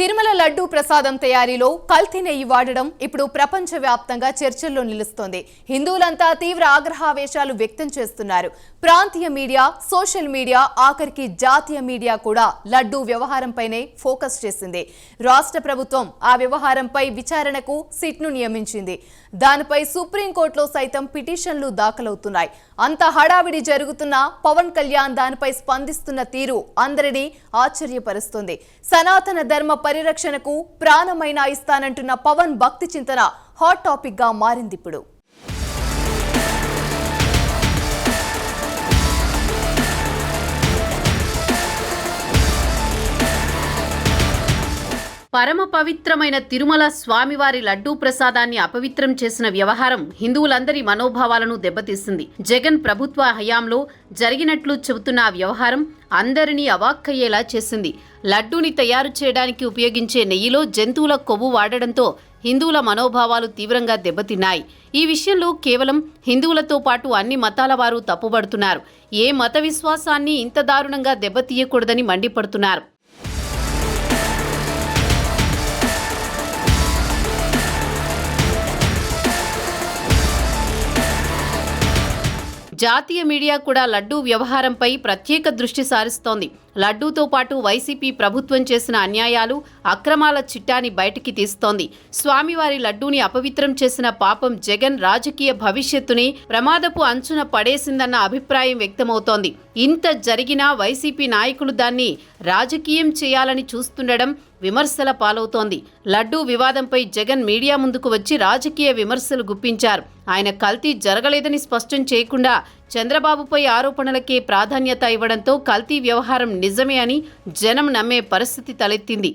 తిరుమల లడ్డూ ప్రసాదం తయారీలో కల్తీ నెయ్యి వాడడం ఇప్పుడు ప్రపంచవ్యాప్తంగా చర్చల్లో నిలుస్తోంది. హిందువులంతా తీవ్ర ఆగ్రహావేశాలు వ్యక్తం చేస్తున్నారు. ప్రాంతీయ మీడియా సోషల్ మీడియా ఆఖరికి జాతీయ మీడియా కూడా లడ్డూ వ్యవహారంపైనే ఫోకస్ చేసింది. రాష్ట్ర ప్రభుత్వం ఆ వ్యవహారంపై విచారణకు సిట్ను నియమించింది. దానిపై సుప్రీంకోర్టులో సైతం పిటిషన్లు దాఖలవుతున్నాయి. అంత హడావిడి జరుగుతున్న పవన్ కళ్యాణ్ దానిపై స్పందిస్తున్న తీరు అందరినీ ఆశ్చర్యపరుస్తుంది. సనాతన ధర్మ పరిరక్షణకు ప్రాణమైనా ఇస్తానంటున్న పవన్ భక్తి చింతన హాట్ టాపిక్గా మారింది పరమ పవిత్రమైన తిరుమల స్వామివారి లడ్డూ ప్రసాదాన్ని అపవిత్రం చేసిన వ్యవహారం హిందువులందరి మనోభావాలను దెబ్బతీసింది. జగన్ ప్రభుత్వ హయాంలో జరిగినట్లు చెబుతున్న ఆ వ్యవహారం అందరినీ అవాక్కయ్యేలా చేసింది. లడ్డూని తయారు చేయడానికి ఉపయోగించే నెయ్యిలో జంతువుల కొవ్వు వాడడంతో హిందువుల మనోభావాలు తీవ్రంగా దెబ్బతిన్నాయి. ఈ విషయంలో కేవలం హిందువులతో పాటు అన్ని మతాల వారు తప్పుబడుతున్నారు. ఏ మత విశ్వాసాన్ని ఇంత దారుణంగా దెబ్బతీయకూడదని మండిపడుతున్నారు. జాతీయ మీడియా కూడా లడ్డూ వ్యవహారంపై ప్రత్యేక దృష్టి సారిస్తోంది. లడ్డూతో పాటు వైసీపీ ప్రభుత్వం చేసిన అన్యాయాలు అక్రమాల చిట్టాని బయటికి తీస్తోంది. స్వామివారి లడ్డూని అపవిత్రం చేసిన పాపం జగన్ రాజకీయ భవిష్యత్తుని ప్రమాదపు అంచున పడేసిందన్న అభిప్రాయం వ్యక్తమవుతోంది. ఇంత జరిగినా వైసీపీ నాయకులు దాన్ని రాజకీయం చేయాలని చూస్తుండడం విమర్శల పాలవుతోంది. లడ్డూ వివాదంపై జగన్ మీడియా ముందుకు వచ్చి రాజకీయ విమర్శలు గుప్పించారు. ఆయన కల్తీ జరగలేదని స్పష్టం చేయకుండా చంద్రబాబుపై ఆరోపణలకే ప్రాధాన్యత ఇవ్వడంతో కల్తీ వ్యవహారం నిజమే అని జనం నమ్మే పరిస్థితి తలెత్తింది.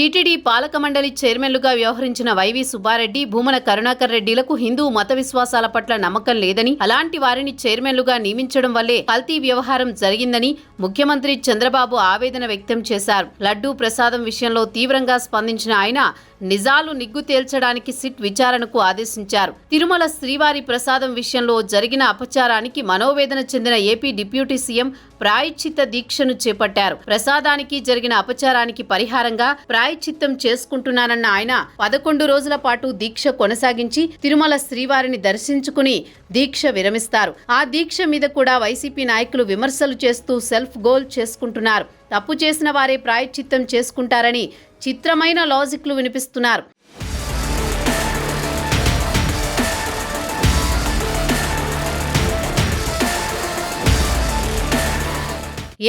టీటీడీ పాలక మండలి చైర్మన్లుగా వ్యవహరించిన వైవి సుబ్బారెడ్డి భూమన కరుణాకర్ రెడ్డిలకు హిందూ మత విశ్వాసాల పట్ల నమ్మకం లేదని అలాంటి వారిని చైర్మన్లుగా నియమించడం వల్లే కల్తీ వ్యవహారం జరిగిందని ముఖ్యమంత్రి చంద్రబాబు ఆవేదన వ్యక్తం చేశారు. లడ్డూ ప్రసాదం విషయంలో తీవ్రంగా స్పందించిన ఆయన నిజాలు నిగ్గు తేల్చడానికి సిట్ విచారణకు ఆదేశించారు. తిరుమల శ్రీవారి ప్రసాదం విషయంలో జరిగిన అపచారానికి మనోవేదన చెందిన ఏపీ డిప్యూటీ సీఎం ప్రాయశ్చిత్త దీక్షను చేపట్టారు. ప్రసాదానికి జరిగిన అపచారానికి పరిహారంగా ప్రాయశ్చిత్తం చేసుకుంటున్నానన్న ఆయన పదకొండు రోజుల పాటు దీక్ష కొనసాగించి తిరుమల శ్రీవారిని దర్శించుకుని దీక్ష విరమిస్తారు. ఆ దీక్ష మీద కూడా వైసీపీ నాయకులు విమర్శలు చేస్తూ సెల్ఫ్ గోల్ చేసుకుంటున్నారు. తప్పు చేసిన వారే ప్రాయశ్చిత్తం చేసుకుంటారని చిత్రమైన లాజిక్లు వినిపిస్తున్నారు.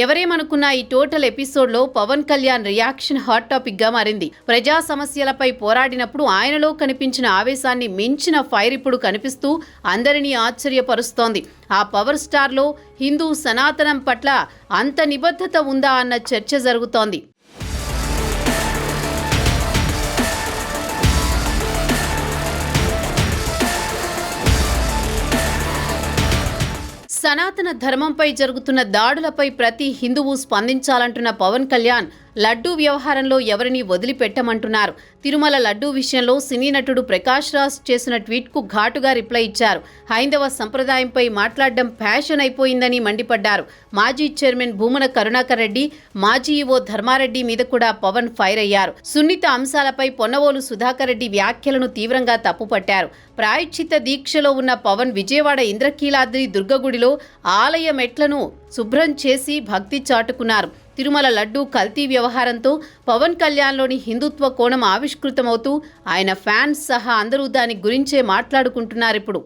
ఎవరేమనుకున్న ఈ టోటల్ ఎపిసోడ్లో పవన్ కళ్యాణ్ రియాక్షన్ హాట్ టాపిక్గా మారింది. ప్రజా సమస్యలపై పోరాడినప్పుడు ఆయనలో కనిపించిన ఆవేశాన్ని మించిన ఫైర్ ఇప్పుడు కనిపిస్తూ అందరినీ ఆశ్చర్యపరుస్తోంది. ఆ పవర్ స్టార్లో హిందూ సనాతనం పట్ల అంత నిబద్ధత ఉందా అన్న చర్చ జరుగుతోంది. సనాతన ధర్మంపై జరుగుతున్న దాడులపై ప్రతి హిందువు స్పందించాలంటున్న పవన్ కళ్యాణ్ లడ్డూ వ్యవహారంలో ఎవరిని వదిలిపెట్టమంటున్నారు. తిరుమల లడ్డూ విషయంలో సినీ నటుడు ప్రకాష్ రాజ్ చేసిన ట్వీట్కు ఘాటుగా రిప్లై ఇచ్చారు. హైందవ సంప్రదాయంపై మాట్లాడడం ఫ్యాషన్ అయిపోయిందని మండిపడ్డారు. మాజీ చైర్మన్ భూమన కరుణాకర్ రెడ్డి మాజీ ఈవో ధర్మారెడ్డి మీద కూడా పవన్ ఫైర్ అయ్యారు. సున్నిత అంశాలపై పొన్నవోలు సుధాకర్ రెడ్డి వ్యాఖ్యలను తీవ్రంగా తప్పుపట్టారు. ప్రాయశ్చిత్త దీక్షలో ఉన్న పవన్ విజయవాడ ఇంద్రకీలాద్రి దుర్గగుడిలో ఆలయ మెట్లను శుభ్రం చేసి భక్తి చాటుకున్నారు. తిరుమల లడ్డూ కల్తీ వ్యవహారంతో పవన్ కళ్యాణ్లోని హిందుత్వ కోణం ఆవిష్కృతమవుతూ ఆయన ఫ్యాన్స్ సహా అందరూ దాని గురించే మాట్లాడుకుంటున్నారు ఇప్పుడు